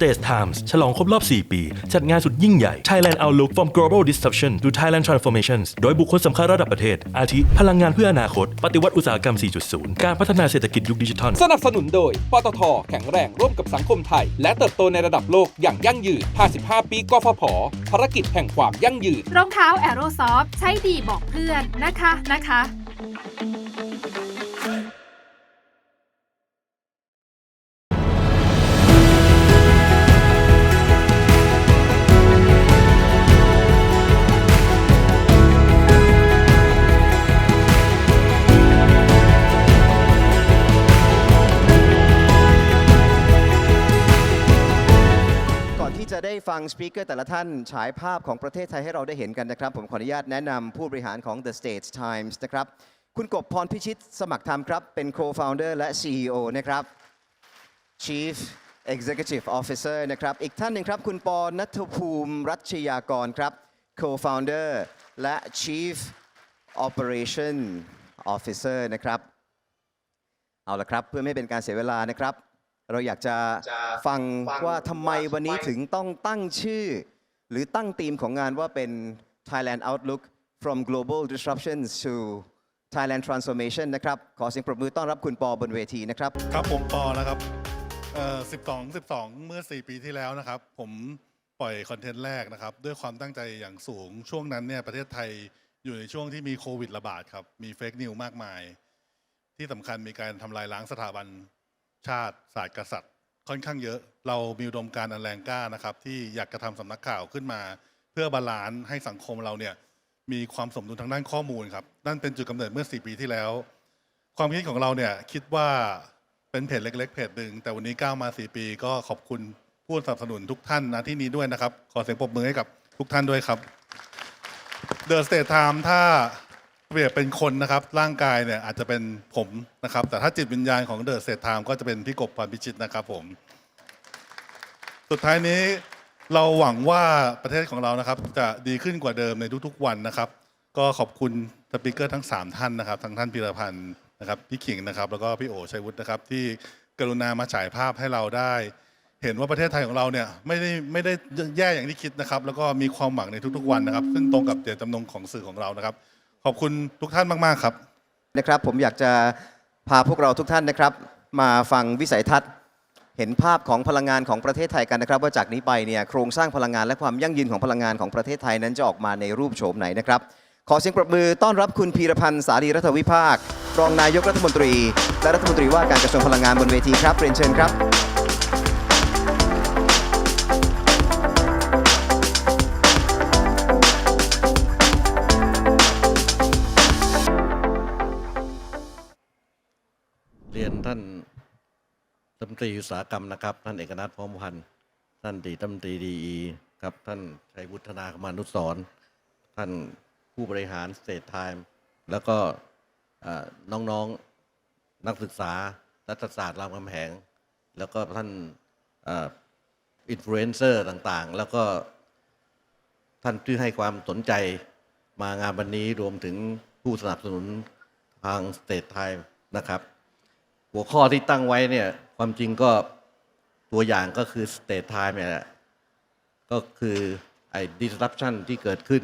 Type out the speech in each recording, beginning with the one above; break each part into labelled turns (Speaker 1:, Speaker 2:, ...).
Speaker 1: States Times ฉลองครบรอบ 4 ปี จัดงานสุดยิ่งใหญ่ Thailand Outlook from Global Disruption to Thailand Transformations โดยบุคคลสำคัญระดับประเทศ อาทิ พลังงานเพื่ออนาคต ปฏิวัติอุตสาหกรรม 4.0 การพัฒนาเศรษฐกิจยุคดิจิทัล
Speaker 2: สนับสนุนโดย ปตท แข็งแรงร่วมกับสังคมไทย และเติบโตในระดับโลกอย่างยั่งยืน 55 ปีกฟผ ภารกิจแห่งความยั่งยืน
Speaker 3: รองเท้าแอโรซอฟใช้ดีบอกเพื่อนนะคะนะคะ
Speaker 4: งสปีกเกอร์แต่ละท่านฉายภาพของประเทศไทยให้เราได้เห็นกันนะครับ ผมขออนุญาตแนะนำผู้บริหารของ The States Times นะครับ คุณกบพรพิชิตสมัครธรรมครับ เป็น co-founder และ CEO นะครับ Chief Executive Officer นะครับ อีกท่านหนึ่งครับ คุณปอนัทภูมิรัชยากรครับ co-founder และ Chief Operation Officer นะครับ เอาละครับ เพื่อไม่เป็นการเสียเวลานะครับ เราอยากจะฟังว่าทำไมวันนี้ถึงต้องตั้งชื่อ หรือตั้งธีมของงานว่าเป็น Thailand Outlook from Global Disruptions to Thailand Transformation นะครับ ขอเสียงปรบมือต้อนรับคุณปอบนเวทีนะครับ
Speaker 5: ครับผมปอนะครับเอ่อ12 12 เมื่อ 4 ปีที่แล้วนะครับ ผมปล่อยคอนเทนต์แรกนะครับ ด้วยความตั้งใจอย่างสูงช่วงนั้นเนี่ยประเทศไทยอยู่ในช่วงที่มีโควิดระบาดครับ มีเฟกนิวมากมาย ที่สำคัญมีการทำลายล้างสถาบัน ชาติศาสตร์กษัตริย์ค่อนข้างเยอะ เรามีอุดมการณ์อันแรงกล้านะครับ ที่อยากจะทำสำนักข่าวขึ้นมา เพื่อบาลานซ์ให้สังคมเราเนี่ยมีความสมดุลทางด้านข้อมูลครับนั่นเป็นจุดกำเนิดเมื่อ 4 ปีที่แล้ว ความคิดของเราเนี่ยคิดว่าเป็นเพจเล็ก ๆ เพจหนึ่งแต่วันนี้ก้าวมา 4 ปี ก็ขอบคุณผู้สนับสนุนทุกท่านนะที่นี้ด้วยนะครับ ขอเสียงปรบมือให้กับทุกท่านด้วยครับ The State Time ถ้า เปรียบเป็นคนนะครับร่างกายเนี่ยอาจจะเป็นผมนะครับ แต่ถ้าจิตวิญญาณของ The State Time ก็จะเป็นพี่กบพรพิชิตนะครับผม สุดท้ายนี้เราหวังว่าประเทศของเรานะครับ จะดีขึ้นกว่าเดิมในทุกๆวันนะครับ ก็ขอบคุณสปิเกอร์ทั้ง 3 ท่านนะครับทั้งท่านพิรพันธ์นะครับพี่ขิงนะครับ แล้วก็พี่โอชัยวุฒินะครับ ที่กรุณามาฉายภาพให้เราได้ เห็นว่าประเทศไทยของเราเนี่ยไม่ได้ไม่ได้แย่อย่างที่คิดนะครับ แล้วก็มีความหวังในทุกๆวันนะครับ ซึ่งตรงกับเจตจำนงของสื่อของเรานะครับ ขอบคุณทุกท่านมาก ๆ ครับ
Speaker 4: นะครับผมอยากจะพาพวกเราทุกท่านนะครับ มาฟังวิสัยทัศน์ เห็นภาพของพลังงานของประเทศไทยกันนะครับ ว่าจากนี้ไปเนี่ยโครงสร้างพลังงานและความยั่งยืนของพลังงานของประเทศไทยนั้นจะออกมาในรูปโฉมไหนนะครับ ขอเสียงปรบมือต้อนรับคุณพีรพันธ์สารีรัฐวิภาค รองนายกรัฐมนตรี และรัฐมนตรีว่าการกระทรวงพลังงานบนเวทีครับเรียนเชิญครับ
Speaker 6: ท่านรัฐมนตรีอุตสาหกรรมนะครับ ท่านเอกนัทพร้อมพันธ์ท่านดีรัฐมนตรีดีอีครับ ท่านชัยวุฒนาคมานุสรท่านผู้บริหารสเตทไทม์แล้วก็เอ่อน้องๆนักศึกษารัฐศาสตร์รามคำแหง แล้วก็ท่านอินฟลูเอนเซอร์ต่างๆ แล้วก็ท่านที่ให้ความสนใจมางานวันนี้รวมถึงผู้สนับสนุนทางสเตทไทม์นะครับ หัวข้อที่ตั้งไว้เนี่ย ความจริงก็ตัวอย่างก็คือ state time เนี่ยแหละก็คือไอ้ disruption ที่เกิดขึ้น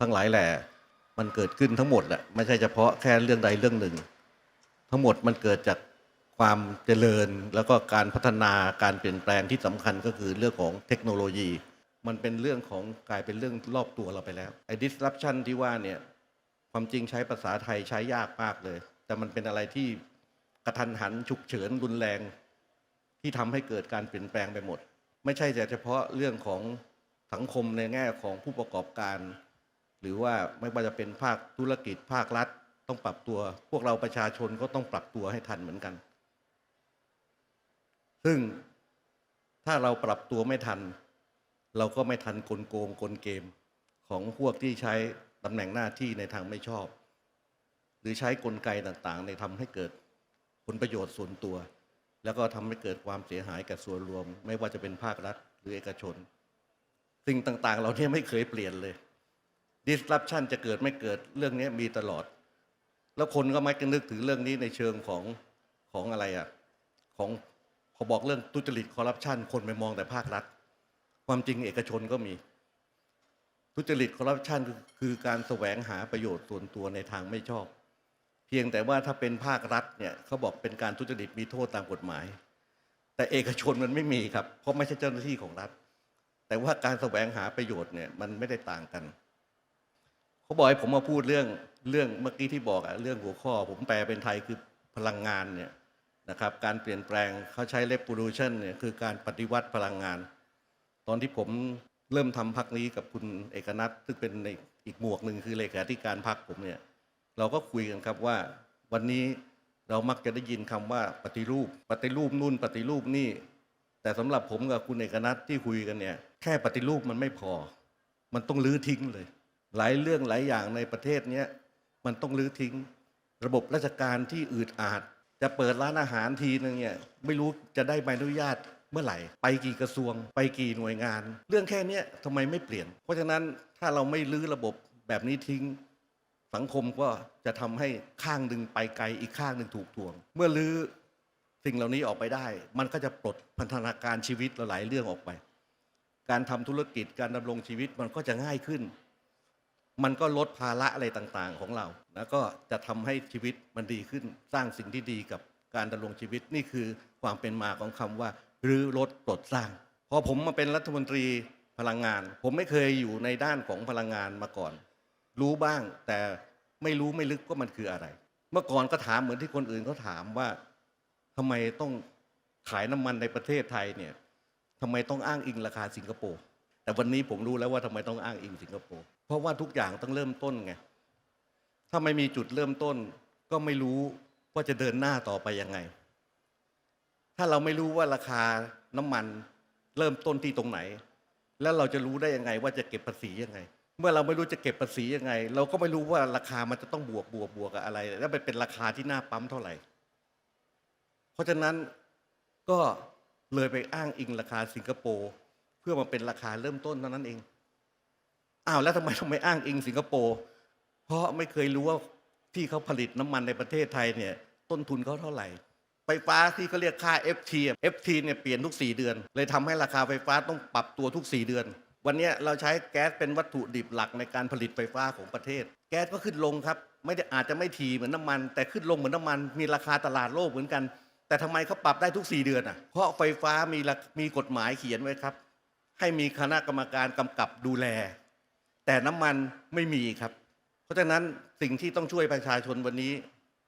Speaker 6: ทั้งหลายแหล่มันเกิดขึ้นทั้งหมดแหละไม่ใช่เฉพาะแค่เรื่องใดเรื่องหนึ่ง ทั้งหมดมันเกิดจากความเจริญแล้วก็การพัฒนาการเปลี่ยนแปลงที่สำคัญก็คือเรื่องของเทคโนโลยี มันเป็นเรื่องของกลายเป็นเรื่องรอบตัวเราไปแล้วไอ้ disruption ที่ว่าเนี่ยความจริงใช้ภาษาไทยใช้ยากมากเลย แต่มันเป็นอะไรที่ กระทันหันฉุกเฉินรุนแรง ที่ทำให้เกิดการเปลี่ยนแปลงไปหมด ไม่ใช่แต่เฉพาะเรื่องของสังคมในแง่ของผู้ประกอบการ หรือว่าไม่ว่าจะเป็นภาคธุรกิจภาครัฐ ต้องปรับตัว พวกเราประชาชนก็ต้องปรับตัวให้ทันเหมือนกัน ซึ่งถ้าเราปรับตัวไม่ทัน เราก็ไม่ทันกลโกงกลเกมของพวกที่ใช้ตำแหน่งหน้าที่ในทางไม่ชอบ หรือใช้กลไกต่างๆ ในทำให้เกิด ผลประโยชน์ส่วนตัว แล้วก็ทำให้เกิดความเสียหายกับส่วนรวม ไม่ว่าจะเป็นภาครัฐหรือเอกชน สิ่งต่างๆ เราเนี่ยไม่เคยเปลี่ยนเลย disruption จะเกิดไม่เกิดเรื่องนี้มีตลอด แล้วคนก็มักจะนึกถึงเรื่องนี้ในเชิงของของอะไรอะของพอบอกเรื่องทุจริตคอร์รัปชันคนไปมองแต่ภาครัฐ ความจริงเอกชนก็มี ทุจริตคอร์รัปชันคือคือการแสวงหาประโยชน์ส่วนตัวในทางไม่ชอบ เพียงแต่ว่าถ้าเป็นภาครัฐเนี่ยเขาบอกเป็นการทุจริตมีโทษตามกฎหมาย แต่เอกชนมันไม่มีครับ เพราะไม่ใช่เจ้าหน้าที่ของรัฐ แต่ว่าการแสวงหาประโยชน์เนี่ยมันไม่ได้ต่างกันเขาบอกให้ผมมาพูดเรื่องเรื่องเมื่อกี้ที่บอกอะเรื่องหัวข้อ ผมแปลเป็นไทยคือพลังงานเนี่ยนะครับการเปลี่ยนแปลงเขาใช้ revolution เนี่ยคือการปฏิวัติพลังงาน ตอนที่ผมเริ่มทำพักนี้กับคุณเอกนัทซึ่งเป็นในอีกหมวกหนึ่งคือเลขาธิการพักผมเนี่ย เราก็คุยกันครับว่าวันนี้เรามักจะได้ยินคำว่าปฏิรูป ปฏิรูปนู่นปฏิรูปนี่ แต่สำหรับผมกับคุณเอกนัทที่คุยกันเนี่ยแค่ปฏิรูปมันไม่พอ มันต้องลื้อทิ้งเลย หลายเรื่องหลายอย่างในประเทศเนี้ยมันต้องลื้อทิ้ง ระบบราชการที่อืดอาด จะเปิดร้านอาหารทีนึงเนี่ยไม่รู้จะได้ใบอนุญาตเมื่อไหร่ ไปกี่กระทรวง ไปกี่หน่วยงาน เรื่องแค่นี้ทำไมไม่เปลี่ยน เพราะฉะนั้นถ้าเราไม่ลื้อระบบแบบนี้ทิ้ง สังคมก็จะทำให้ข้างหนึ่งไปไกลอีกข้างหนึ่งถูกทวง เมื่อลื้อสิ่งเหล่านี้ออกไปได้ มันก็จะปลดพันธนาการชีวิตหลายเรื่องออกไป การทำธุรกิจการดำรงชีวิตมันก็จะง่ายขึ้น มันก็ลดภาระอะไรต่างๆของเรา แล้วก็จะทำให้ชีวิตมันดีขึ้นสร้างสิ่งที่ดีกับการดำรงชีวิตนี่คือความเป็นมาของคำว่ารื้อลดปลดสร้างพอผมมาเป็นรัฐมนตรีพลังงาน ผมไม่เคยอยู่ในด้านของพลังงานมาก่อน รู้บ้างแต่ ไม่รู้ไม่ลึกว่ามันคืออะไร เมื่อก่อนก็ถามเหมือนที่คนอื่นเขาถามว่าทำไมต้องขายน้ำมันในประเทศไทยเนี่ยทำไมต้องอ้างอิงราคาสิงคโปร์แต่วันนี้ผมรู้แล้วว่าทำไมต้องอ้างอิงสิงคโปร์เพราะว่าทุกอย่างต้องเริ่มต้นไงถ้าไม่มีจุดเริ่มต้น ก็ไม่รู้ว่าจะเดินหน้าต่อไปยังไง ถ้าเราไม่รู้ว่าราคาน้ำมันเริ่มต้นที่ตรงไหน แล้วเราจะรู้ได้ยังไงว่าจะเก็บภาษียังไง เมื่อเราไม่รู้จะเก็บภาษียังไง เราก็ไม่รู้ว่าราคามันจะต้องบวกบวกบวกกับอะไร แล้วเป็นราคาที่หน้าปั๊มเท่าไหร่ เพราะฉะนั้นก็เลยไปอ้างอิงราคาสิงคโปร์เพื่อมาเป็นราคาเริ่มต้นเท่านั้นเองอ้าวแล้วทำไมต้องไปอ้างอิงสิงคโปร์เพราะไม่เคยรู้ว่าที่เขาผลิตน้ำมันในประเทศไทยเนี่ย ต้นทุนเขาเท่าไหร่ไฟฟ้าที่เขาเรียกค่า FT อะ FT เนี่ยเปลี่ยนทุก 4 เดือน เลยทำให้ราคาไฟฟ้าต้องปรับตัวทุก 4 เดือน วันนี้เราใช้แก๊สเป็นวัตถุดิบหลักในการผลิตไฟฟ้าของประเทศ แก๊สก็ขึ้นลงครับไม่ได้อาจจะไม่ทีเหมือนน้ำมัน แต่ขึ้นลงเหมือนน้ำมัน มีราคาตลาดโลกเหมือนกัน แต่ทำไมเขาปรับได้ทุก 4 เดือนอะเพราะไฟฟ้ามีมีกฎหมายเขียนไว้ครับ ให้มีคณะกรรมการกำกับดูแล แต่น้ำมันไม่มีครับ เพราะฉะนั้นสิ่งที่ต้องช่วยประชาชนวันนี้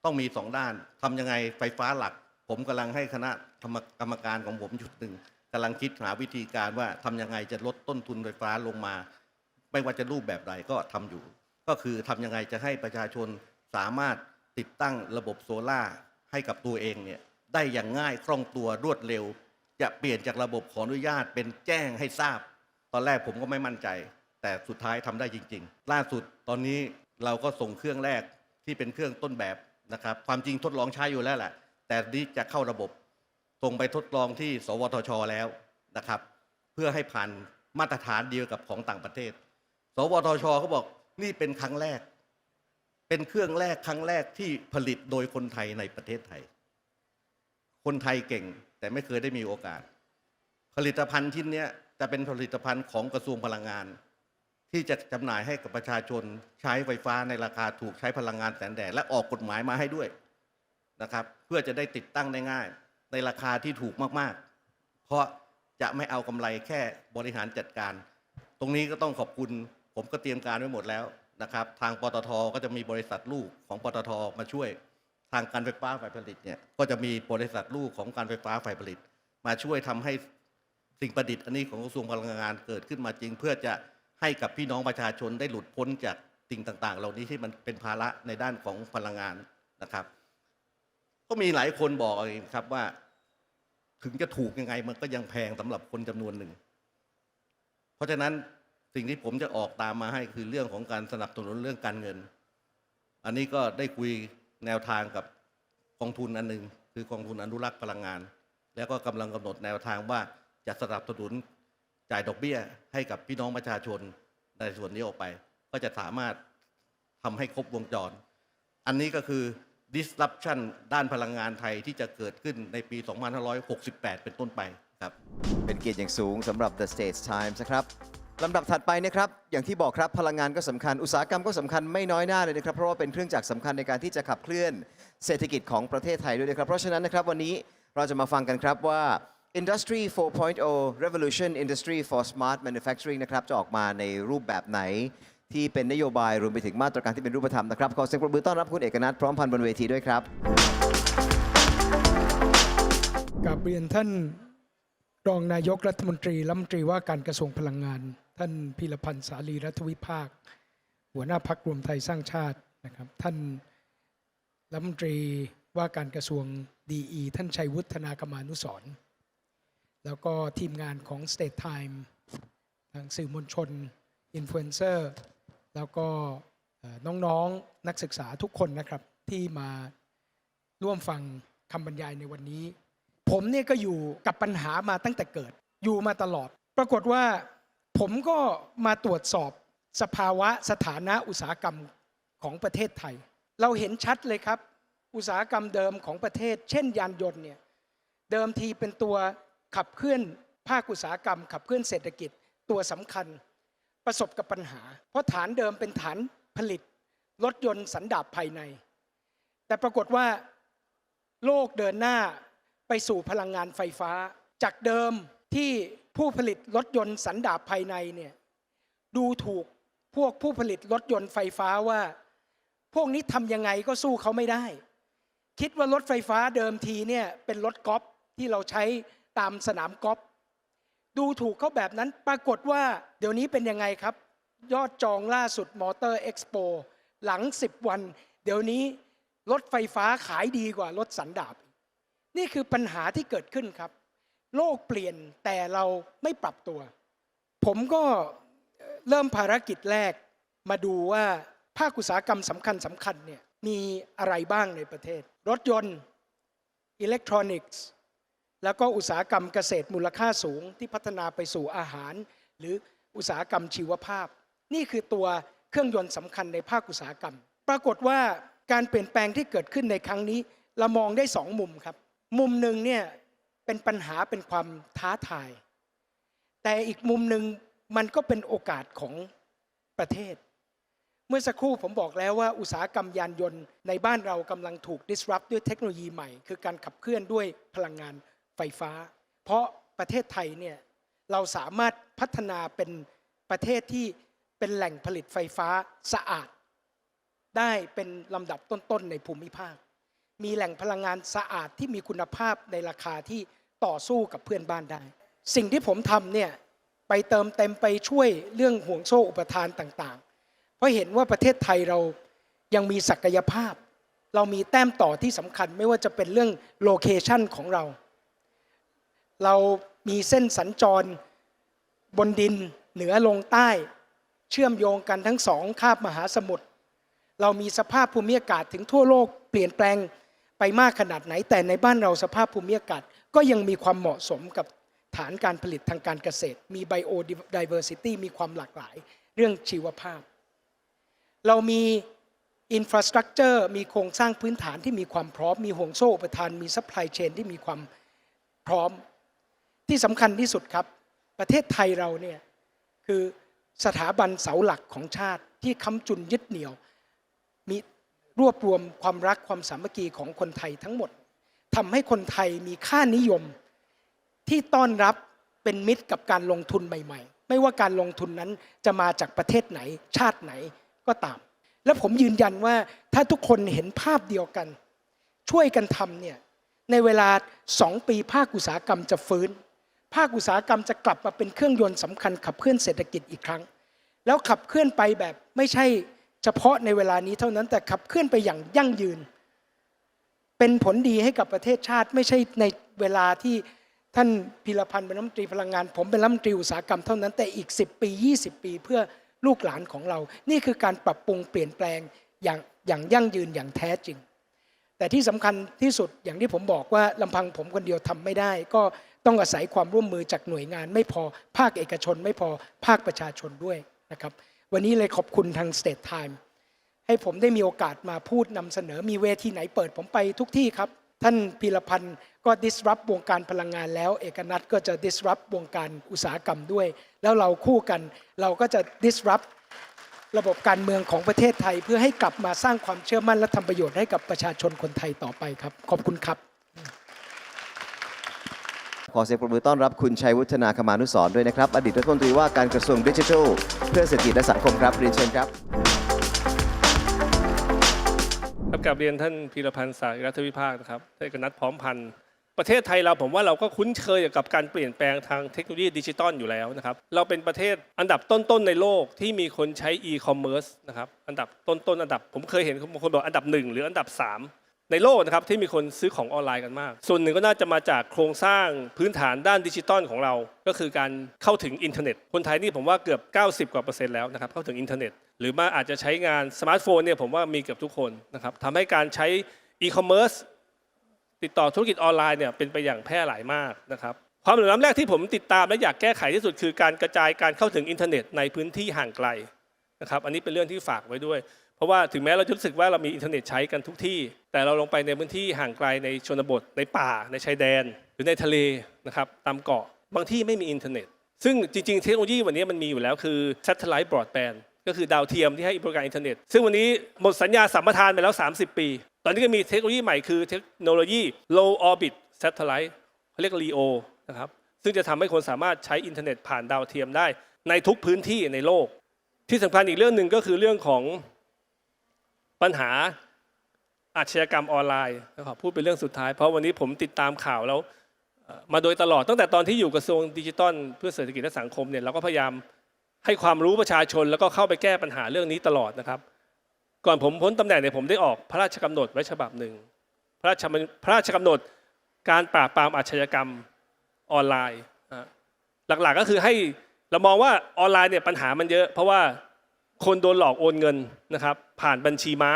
Speaker 6: ต้องมีสองด้านทำยังไงไฟฟ้าหลัก ผมกำลังให้คณะกรรมกรรมการของผมชุดหนึ่ง กำลังคิดหาวิธีการว่าทำยังไงจะลดต้นทุนไฟฟ้าลงมา ไม่ว่าจะรูปแบบใดก็ทำอยู่ ก็คือทำยังไงจะให้ประชาชนสามารถติดตั้งระบบโซล่าให้กับตัวเองเนี่ยได้อย่างง่ายคล่องตัวรวดเร็ว จะเปลี่ยนจากระบบขออนุญาตเป็นแจ้งให้ทราบ ตอนแรกผมก็ไม่มั่นใจ แต่สุดท้ายทำได้จริง ๆ ล่าสุดตอนนี้เราก็ส่งเครื่องแรกที่เป็นเครื่องต้นแบบนะครับความจริงทดลองใช้อยู่แล้วแหละแต่นี้จะเข้าระบบ ส่งไปทดลองที่ สวทช แล้วนะครับ เพื่อให้ผ่านมาตรฐานเดียวกับของต่างประเทศ สวทชเขาบอกนี่เป็นครั้งแรก เป็นเครื่องแรกครั้งแรกที่ผลิตโดยคนไทยในประเทศไทย คนไทยเก่งแต่ไม่เคยได้มีโอกาส ผลิตภัณฑ์ชิ้นนี้จะเป็นผลิตภัณฑ์ของกระทรวงพลังงาน ที่จะจำหน่ายให้กับประชาชนใช้ไฟฟ้าในราคาถูกใช้พลังงานแสงแดดและออกกฎหมายมาให้ด้วยนะครับ เพื่อจะได้ติดตั้งได้ง่าย ในราคาที่ถูกมากๆ เพราะจะไม่เอากำไรแค่บริหารจัดการ ตรงนี้ก็ต้องขอบคุณผมก็เตรียมการไว้หมดแล้วนะครับ ทางปตทก็จะมีบริษัทลูกของปตทมาช่วย ทางการไฟฟ้าฝ่ายผลิตเนี่ยก็จะมีบริษัทลูกของการไฟฟ้าฝ่ายผลิต มาช่วยทำให้สิ่งประดิษฐ์อันนี้ของกระทรวงพลังงานเกิดขึ้นมาจริง เพื่อจะให้กับพี่น้องประชาชนได้หลุดพ้นจากสิ่งต่าง ๆ เหล่านี้ที่มันเป็นภาระในด้านของพลังงานนะครับ ก็มีหลายคนบอกครับว่า ถึงจะถูกยังไงมันก็ยังแพงสำหรับคนจำนวนหนึ่ง เพราะฉะนั้นสิ่งที่ผมจะออกตามมาให้คือเรื่องของการสนับสนุนเรื่องการเงิน อันนี้ก็ได้คุยแนวทางกับกองทุนอันหนึ่งคือกองทุนอนุรักษ์พลังงาน แล้วก็กำลังกำหนดแนวทางว่าจะสนับสนุนจ่ายดอกเบี้ย ให้กับพี่น้องประชาชนในส่วนนี้ออกไป ก็จะสามารถทำให้ครบวงจร อันนี้ก็คือ disruption ด้านพลังงานไทยที่จะเกิดขึ้นในปี 2568 เป็นต้นไปครับ
Speaker 4: เป็นเกียรติอย่างสูงสำหรับ The States Times นะครับลำดับถัดไปนะครับ อย่างที่บอกครับพลังงานก็สำคัญ อุตสาหกรรมก็สำคัญไม่น้อยหน้าเลยนะครับ เพราะว่าเป็นเครื่องจักรสำคัญในการที่จะขับเคลื่อนเศรษฐกิจของประเทศไทยด้วยนะครับ เพราะฉะนั้นนะครับวันนี้เราจะมาฟังกันครับว่า Industry 4.0 Revolution Industry for Smart Manufacturing นะครับจะออกมาในรูปแบบไหน ที่เป็นนโยบายรวมไปถึงมาตรการที่เป็นรูปธรรมนะครับขอเสียงปรบมือต้อนรับคุณเอกนัทพร้อมพันธ์บนเวทีด้วยครับ
Speaker 7: กับเรียนท่านรองนายกรัฐมนตรีรัฐมนตรีว่าการกระทรวงพลังงาน ท่านพีรพันธ์สาลีรัฐวิภาค หัวหน้าพักรวมไทยสร้างชาตินะครับ ท่านรัฐมนตรีว่าการกระทรวงดีอีท่านชัยวุฒนากมานุสรแล้วก็ทีมงานของ State Time ทางสื่อมวลชน อินฟลูเอนเซอร์ แล้วก็เอ่อน้องๆนนักศึกษาทุกคนนะครับที่มาร่วมฟังคำบรรยายในวันนี้ ผมเนี่ยก็อยู่กับปัญหามาตั้งแต่เกิด อยู่มาตลอด ปรากฏว่าผมก็มาตรวจสอบสภาวะสถานะอุตสาหกรรมของประเทศไทย เราเห็นชัดเลยครับ อุตสาหกรรมเดิมของประเทศ เช่น ยานยนต์เนี่ยเดิมทีเป็นตัวขับเคลื่อนภาคอุตสาหกรรม ขับเคลื่อนเศรษฐกิจตัวสำคัญ ประสบกับปัญหา เพราะฐานเดิมเป็นฐานผลิตรถยนต์สันดาปภายใน แต่ปรากฏว่าโลกเดินหน้าไปสู่พลังงานไฟฟ้า จากเดิมที่ผู้ผลิตรถยนต์สันดาปภายในเนี่ยดูถูกพวกผู้ผลิตรถยนต์ไฟฟ้าว่า พวกนี้ทำยังไงก็สู้เขาไม่ได้ คิดว่ารถไฟฟ้าเดิมทีเนี่ยเป็นรถกอล์ฟที่เราใช้ตามสนามกอล์ฟ ดูถูกเขาแบบนั้นปรากฏว่าเดี๋ยวนี้เป็นยังไงครับ ยอดจองล่าสุดมอเตอร์เอ็กซ์โปหลัง 10 วัน เดี๋ยวนี้รถไฟฟ้าขายดีกว่ารถสันดาปอีกนี่คือปัญหาที่เกิดขึ้นครับ โลกเปลี่ยนแต่เราไม่ปรับตัว ผมก็เริ่มภารกิจแรกมาดูว่าภาคอุตสาหกรรมสำคัญสำคัญเนี่ยมีอะไรบ้างในประเทศ รถยนต์อิเล็กทรอนิกส์ แล้วก็อุตสาหกรรมเกษตรมูลค่าสูงที่พัฒนาไปสู่อาหาร หรืออุตสาหกรรมชีวภาพ นี่คือตัวเครื่องยนต์สำคัญในภาคอุตสาหกรรม ปรากฏว่าการเปลี่ยนแปลงที่เกิดขึ้นในครั้งนี้ เรามองได้สองมุมครับ มุมหนึ่งเนี่ยเป็นปัญหาเป็นความท้าทาย แต่อีกมุมหนึ่งมันก็เป็นโอกาสของประเทศ เมื่อสักครู่ผมบอกแล้วว่าอุตสาหกรรมยานยนต์ในบ้านเรากำลังถูก disrupt ด้วยเทคโนโลยีใหม่ คือการขับเคลื่อนด้วยพลังงาน ไฟฟ้า เพราะประเทศไทยเนี่ยเราสามารถพัฒนาเป็นประเทศที่เป็นแหล่งผลิตไฟฟ้าสะอาด ได้เป็นลำดับต้นๆในภูมิภาค มีแหล่งพลังงานสะอาดที่มีคุณภาพในราคาที่ต่อสู้กับเพื่อนบ้านได้ สิ่งที่ผมทำเนี่ยไปเติมเต็มไปช่วยเรื่องห่วงโซ่อุปทานต่างๆ เพราะเห็นว่าประเทศไทยเรายังมีศักยภาพ เรามีแต้มต่อที่สำคัญไม่ว่าจะเป็นเรื่องโลเคชันของเรา เรามีเส้นสัญจร บนดินเหนือลงใต้ เชื่อมโยงกันทั้งสองคาบมหาสมุทรเรามีสภาพภูมิอากาศถึงทั่วโลกเปลี่ยนแปลงไปมากขนาดไหน แต่ในบ้านเราสภาพภูมิอากาศก็ยังมีความเหมาะสมกับฐานการผลิตทางการเกษตร มีไบโอดิเวอร์ซิตี้มีความหลากหลาย เรื่องชีวภาพ เรามีอินฟราสตรักเจอร์มีโครงสร้างพื้นฐานที่มีความพร้อม มีห่วงโซ่อุปทาน มีซัพพลายเชนที่มีความพร้อม ที่สำคัญที่สุดครับ ประเทศไทยเราเนี่ยคือสถาบันเสาหลักของชาติที่ค้ำจุนยึดเหนี่ยว มีรวบรวมความรักความสามัคคีของคนไทยทั้งหมดทำให้คนไทยมีค่านิยมที่ต้อนรับเป็นมิตรกับการลงทุนใหม่ ๆ ไม่ว่าการลงทุนนั้นจะมาจากประเทศไหน ชาติไหนก็ตาม และผมยืนยันว่าถ้าทุกคนเห็นภาพเดียวกัน ช่วยกันทำเนี่ยในเวลาสองปีภาคอุตสาหกรรมจะฟื้น ภาคอุตสาหกรรมจะกลับมาเป็นเครื่องยนต์สำคัญขับเคลื่อนเศรษฐกิจอีกครั้ง แล้วขับเคลื่อนไปแบบไม่ใช่เฉพาะในเวลานี้เท่านั้นแต่ขับเคลื่อนไปอย่างยั่งยืน เป็นผลดีให้กับประเทศชาติไม่ใช่ในเวลาที่ท่านพิรพันธ์เป็นรัฐมนตรีพลังงาน ผมเป็นรัฐมนตรีอุตสาหกรรมเท่านั้นแต่อีก 10 ปี 20 ปีเพื่อลูกหลานของเรา นี่คือการปรับปรุงเปลี่ยนแปลงอย่างอย่างยั่งยืนอย่างแท้จริง แต่ที่สำคัญที่สุดอย่างที่ผมบอกว่าลำพังผมคนเดียวทำไม่ได้ ก็ต้องอาศัยความร่วมมือจากหน่วยงาน ไม่พอภาคเอกชน ไม่พอภาคประชาชนด้วยนะครับวันนี้เลยขอบคุณทาง State Time ให้ผมได้มีโอกาสมาพูดนำเสนอมีเวทีไหนเปิดผมไปทุกที่ครับ ท่านพีรพันธ์ก็ disrupt วงการพลังงานแล้ว เอกนัทก็จะ disrupt วงการอุตสาหกรรมด้วย แล้วเราคู่กันเราก็จะ disrupt ระบบการเมืองของประเทศไทย เพื่อให้กลับมาสร้างความเชื่อมั่นและทำประโยชน์ให้กับประชาชนคนไทยต่อไปครับ ขอบคุณครับ
Speaker 4: ขอเสียงปรบมือต้อนรับคุณชัยวุฒนาคมานุสรด้วยนะครับ อดีตรัฐมนตรีว่าการกระทรวงดิจิทัล เพื่อเศรษฐกิจและสังคมครับเรียนเชิญครับ
Speaker 8: ครับกับเรียนท่านพีรพันธ์สารีรัฐวิภาคนะครับท่านกนัทพร้อมพันธ์ประเทศไทยเราผมว่าเราก็คุ้นเคยกับการเปลี่ยนแปลงทางเทคโนโลยีดิจิตอลอยู่แล้วนะครับ เราเป็นประเทศอันดับต้นๆในโลกที่มีคนใช้ e-commerce นะครับ อันดับต้นๆอันดับผมเคยเห็นบางคนบอกอันดับหนึ่งหรืออันดับสาม ในโลกนะครับที่มีคนซื้อของออนไลน์กันมาก ส่วนหนึ่งก็น่าจะมาจากโครงสร้างพื้นฐานด้านดิจิตอลของเรา ก็คือการเข้าถึงอินเทอร์เน็ต คนไทยนี่ผมว่าเกือบ 90 กว่าเปอร์เซ็นต์แล้วนะครับเข้าถึงอินเทอร์เน็ต หรือมาอาจจะใช้งานสมาร์ทโฟนเนี่ยผมว่ามีเกือบทุกคนนะครับทำให้การใช้อีคอมเมิร์ซติดต่อธุรกิจออนไลน์เนี่ยเป็นไปอย่างแพร่หลายมากนะครับความเหลื่อมล้ำแรกที่ผมติดตามและอยากแก้ไขที่สุดคือการกระจายการเข้าถึงอินเทอร์เน็ตในพื้นที่ห่างไกล นะครับอันนี้เป็นเรื่องที่ฝากไว้ด้วย เพราะว่าถึงแม้เราจะรู้สึกว่าเรามีอินเทอร์เน็ตใช้กันทุกที่ แต่เราลงไปในพื้นที่ห่างไกลในชนบท ในป่า ในชายแดน หรือในทะเลนะครับตามเกาะบางที่ไม่มีอินเทอร์เน็ต ซึ่งจริงๆ เทคโนโลยีวันนี้มันมีอยู่แล้วคือ satellite broadband ก็คือดาวเทียมที่ให้บริการอินเทอร์เน็ต ซึ่งวันนี้หมดสัญญาสัมปทานไปแล้ว 30 ปี ตอนนี้ก็มีเทคโนโลยีใหม่คือเทคโนโลยี low orbit satellite เขาเรียก LEO นะครับซึ่งจะทำให้คนสามารถใช้อินเทอร์เน็ตผ่านดาวเทียมได้ในทุกพื้นที่ในโลก ที่สำคัญอีกเรื่องหนึ่งก็คือเรื่องของปัญหาอาชญากรรมออนไลน์นะครับพูดเป็นเรื่องสุดท้าย เพราะวันนี้ผมติดตามข่าวแล้วมาโดยตลอดตั้งแต่ตอนที่อยู่กระทรวงดิจิทัลเพื่อเศรษฐกิจและสังคมเนี่ยเราก็พยายามให้ความรู้ประชาชนแล้วก็เข้าไปแก้ปัญหาเรื่องนี้ตลอดนะครับ ก่อนผมพ้นตำแหน่งเนี่ยผมได้ออกพระราชกำหนดไว้ฉบับหนึ่งพระราชบัญพระราชกำหนดการปราบปรามอาชญากรรมออนไลน์หลักๆก็คือให้ เรามองว่าออนไลน์เนี่ยปัญหามันเยอะ เพราะว่าคนโดนหลอกโอนเงินนะครับ ผ่านบัญชีม้า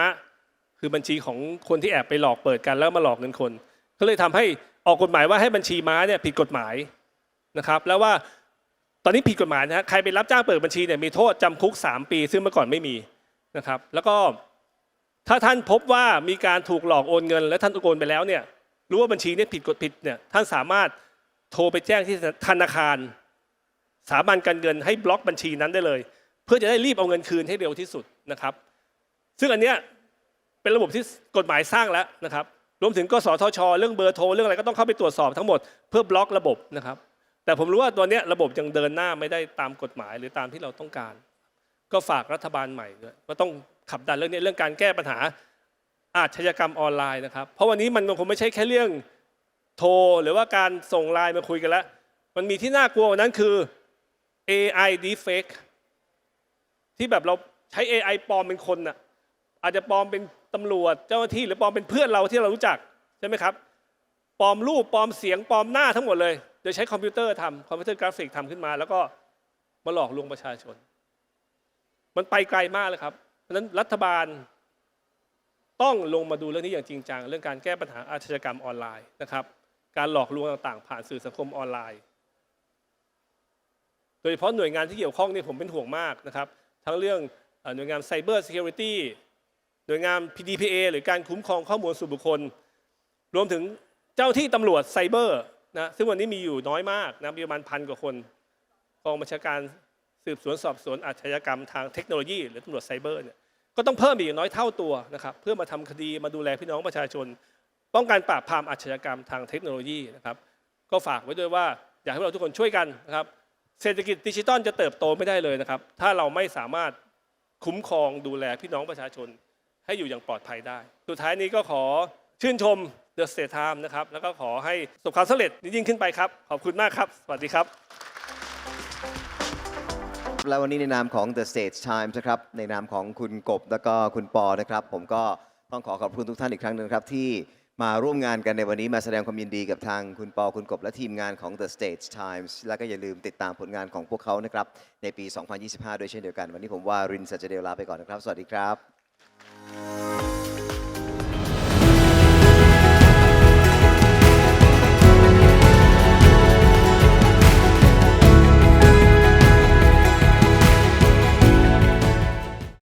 Speaker 8: คือบัญชีของคนที่แอบไปหลอกเปิดกันแล้วมาหลอกเงินคน ก็เลยทำให้ออกกฎหมายว่าให้บัญชีม้าเนี่ยผิดกฎหมายนะครับ แล้วว่าตอนนี้ผิดกฎหมายนะใครไปรับจ้างเปิดบัญชีเนี่ยมีโทษจำคุก 3 ปี ซึ่งเมื่อก่อนไม่มีนะครับ แล้วก็ถ้าท่านพบว่ามีการถูกหลอกโอนเงิน และท่านโอนไปแล้วเนี่ยรู้ว่าบัญชีเนี่ยผิดกฎผิดเนี่ยท่านสามารถโทรไปแจ้งที่ธนาคาร สถาบันการเงินให้บล็อกบัญชีนั้นได้เลย เพื่อจะได้รีบเอาเงินคืนให้เร็วที่สุดนะครับ ซึ่งอันเนี้ยเป็นระบบที่กฎหมายสร้างแล้วนะครับรวมถึงกสทช เรื่องเบอร์โทรเรื่องอะไรก็ต้องเข้าไปตรวจสอบทั้งหมดเพื่อบล็อกระบบนะครับ แต่ผมรู้ว่าตัวเนี้ยระบบยังเดินหน้าไม่ได้ตามกฎหมายหรือตามที่เราต้องการ ก็ฝากรัฐบาลใหม่ด้วยว่าต้องขับดันเรื่องนี้เรื่องการแก้ปัญหาอาชญากรรมออนไลน์นะครับ เพราะวันนี้มันคงไม่ใช่แค่เรื่องโทรหรือว่าการส่งไลน์มาคุยกันแล้ว มันมีที่น่ากลัวกว่านั้นคือ AI deepfake ที่แบบเราใช้ AI ปลอมเป็นคนน่ะอาจจะปลอมเป็นตำรวจเจ้าหน้าที่หรือปลอมเป็นเพื่อนเราที่เรารู้จักใช่ไหมครับปลอมรูปปลอมเสียงปลอมหน้าทั้งหมดเลยโดยใช้คอมพิวเตอร์ทำคอมพิวเตอร์กราฟิกทำขึ้นมา แล้วก็มาหลอกลวงประชาชน มันไปไกลมากเลยครับเพราะฉะนั้นรัฐบาลต้องลงมาดูเรื่องนี้อย่างจริงจังเรื่องการแก้ปัญหาอาชญากรรมออนไลน์นะครับ การหลอกลวงต่างๆ ผ่านสื่อสังคมออนไลน์ โดยเฉพาะหน่วยงานที่เกี่ยวข้องนี่ผมเป็นห่วงมากนะครับ ทั้งเรื่องหน่วยงาน Cyber Security หน่วยงาน PDPA หรือการคุ้มครองข้อมูลส่วนบุคคล รวมถึงเจ้าที่ตำรวจไซเบอร์นะซึ่งวันนี้มีอยู่น้อยมากนะมีประมาณพันกว่าคนกองบัญชาการสืบสวนสอบสวนอาชญากรรมทางเทคโนโลยี หรือตำรวจไซเบอร์เนี่ยก็ต้องเพิ่มอีกอย่างน้อยเท่าตัวนะครับเพื่อมาทำคดีมาดูแลพี่น้องประชาชน ป้องกันปราบปรามอาชญากรรมทางเทคโนโลยีนะครับก็ฝากไว้ด้วยว่าอยากให้เราทุกคนช่วยกันนะครับ เศรษฐกิจดิจิตอลจะเติบโตไม่ได้เลยนะครับ ถ้าเราไม่สามารถคุ้มครองดูแลพี่น้องประชาชนให้อยู่อย่างปลอดภัยได้ สุดท้ายนี้ก็ขอชื่นชม The State Time นะครับ แล้วก็ขอให้ประสบความสำเร็จยิ่งขึ้นไปครับ ขอบคุณมากครับ สวัสดีครับ
Speaker 4: และวันนี้ในนามของ The s t a t e Times นะครับ ในนามของคุณกบ แล้วก็คุณปอนะครับ ผมก็ต้องขอขอบคุณทุกท่านอีกครั้งหนึ่งครับที่ มาร่วมงานกันในวันนี้มาแสดงความยินดีกับทางคุณปอคุณกบและทีมงานของ The Stage Times และก็อย่าลืมติดตามผลงานของพวกเขานะครับ ในปี 2025 ด้วยเช่นเดียวกัน วันนี้ผมว่ารินสัจเดลลาไปก่อนนะครับ สวัสดีครับ